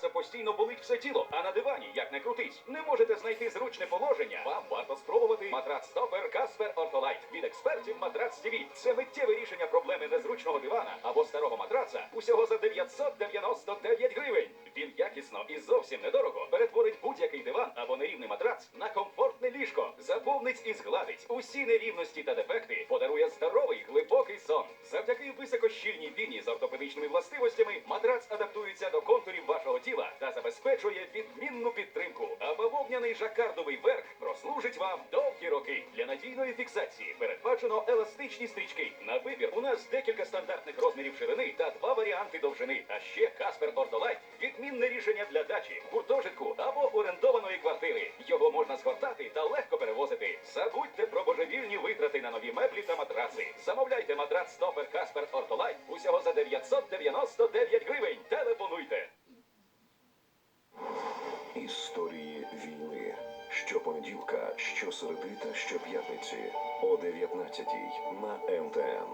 Це постійно болить все тіло, а на дивані, як не крутись, не можете знайти зручне положення. Вам варто спробувати матрац Стопер Каспер Ортолайт від експертів Матрац ТВ. Це миттєве рішення проблеми незручного дивана або старого матраца усього за 999 гривень. Він якісно і зовсім недорого перетворить будь-який диван або нерівний матрац на комфортне ліжко, заповнить і згладить усі нерівності та дефекти, здоровий глибокий сон. Завдяки високощільній піні з ортопедичними властивостями матрац адаптується до контурів вашого тіла та забезпечує відмінну підтримку. А бавовняний жакардовий верх прослужить вам довгі роки. Для надійної фіксації передбачено еластичні стрічки. На вибір у нас декілька стандартних розмірів ширини та два варіанти довжини. А ще Каспер Ортолайт відмінне рішення для дачі, гуртожитку або орендованої квартири. Його можна нові меблі та матраци. Замовляйте матрац Стопер Каспер Ортолайт усього за 999 гривень. Телефонуйте. Історії війни. Щопонеділка, щосереди та щоп'ятниці о 19-й на МТН.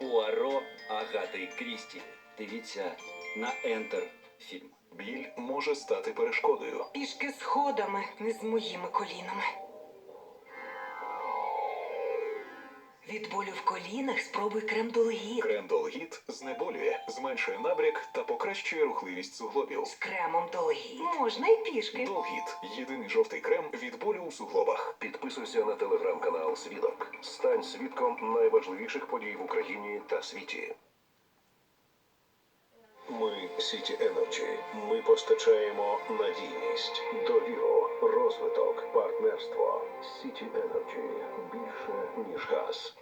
Пуаро Агати Крісті. Дивіться на Ентер фільм. Біль може стати перешкодою. Пішки сходами, не з моїми колінами. Від болю в колінах спробуй крем Долгіт. Крендолгіт знеболює, зменшує набряк та покращує рухливість суглобів. З кремом Долгіт. Можна й пішки. Долгіт єдиний жовтий крем від болю у суглобах. Підписуйся на телеграм-канал Свідок. Стань свідком найважливіших подій в Україні та світі. Ми Сіті Енерджі. Ми постачаємо надійність, довіру, розвиток, партнерство. Сіті Енерджі Universe.